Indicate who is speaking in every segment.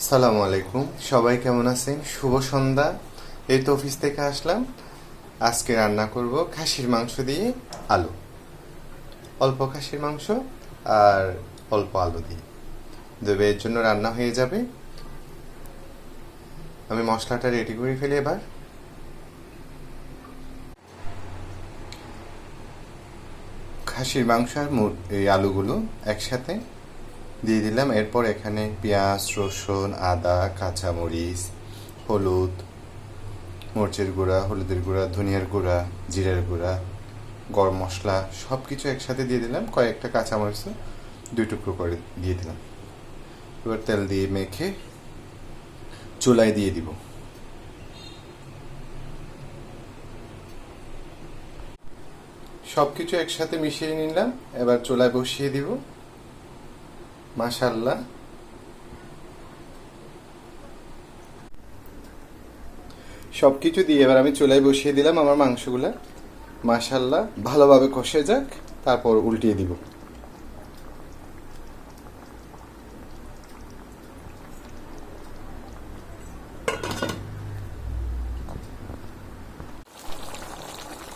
Speaker 1: সালামু আলাইকুম। সবাই কেমন আছেন? শুভ সন্ধ্যা। এই তো অফিস থেকে আসলাম। আজকে রান্না করব খাসির মাংস দিয়ে আলু। অল্প খাসির মাংস আর অল্প আলু দিয়ে। দেবে এর জন্য রান্না হয়ে যাবে। আমি মশলাটা রেডি করে ফেলি এবার। খাসির মাংস আর এই আলুগুলো একসাথে দিয়ে দিলাম। এরপর এখানে পেঁয়াজ, রসুন, আদা, কাঁচামরিচ, হলুদ, মরিচের গুঁড়া, হলুদের গুঁড়া, ধনিয়ার গুঁড়া, জিরের গুঁড়া, গরম মশলা সব কিছু একসাথে দিয়ে দিলাম। কয়েকটা কাঁচামরিচ দুই টুকরো করে দিয়ে দিলাম। এবার তেল দিয়ে মেখে চুলায় দিয়ে দিব। সব কিছু একসাথে মিশিয়ে নিলাম। এবার চুলায় বসিয়ে দিব। মাশাল্লাহ সব কিছু দিয়ে এবার আমি চুলায় বসিয়ে দিলাম আমার মাংসগুলা। মাশাল্লাহ ভালোভাবে কষে যাক, তারপর উল্টিয়ে দিব।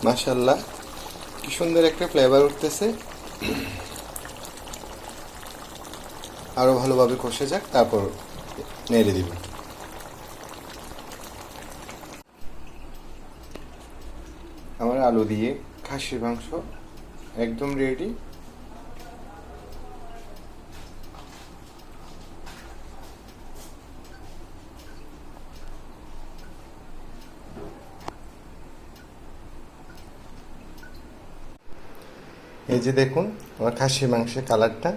Speaker 1: মাশাল্লাহ কি সুন্দর একটা ফ্লেভার উঠতেছে। আরও ভালোভাবে কষে যাক, তারপর নেড়ে দিব। আমার আলু দিয়ে খাসির মাংস একদম রেডি এই যে দেখুন, আমার খাসির মাংসের কালারটা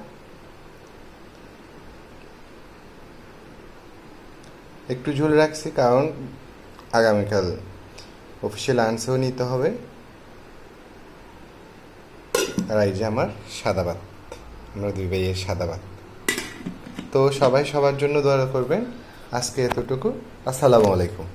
Speaker 1: একটু ঝুল রাখছি, কারণ আগামীকাল অফিসিয়াল আনসেও নিতে হবে। আর এই যে আমার সাদা ভাত আমরা দুই ভাইয়ের সাদা ভাত তো সবাই সবার জন্য দোয়া করবেন। আজকে এতটুকু। আসসালামু আলাইকুম।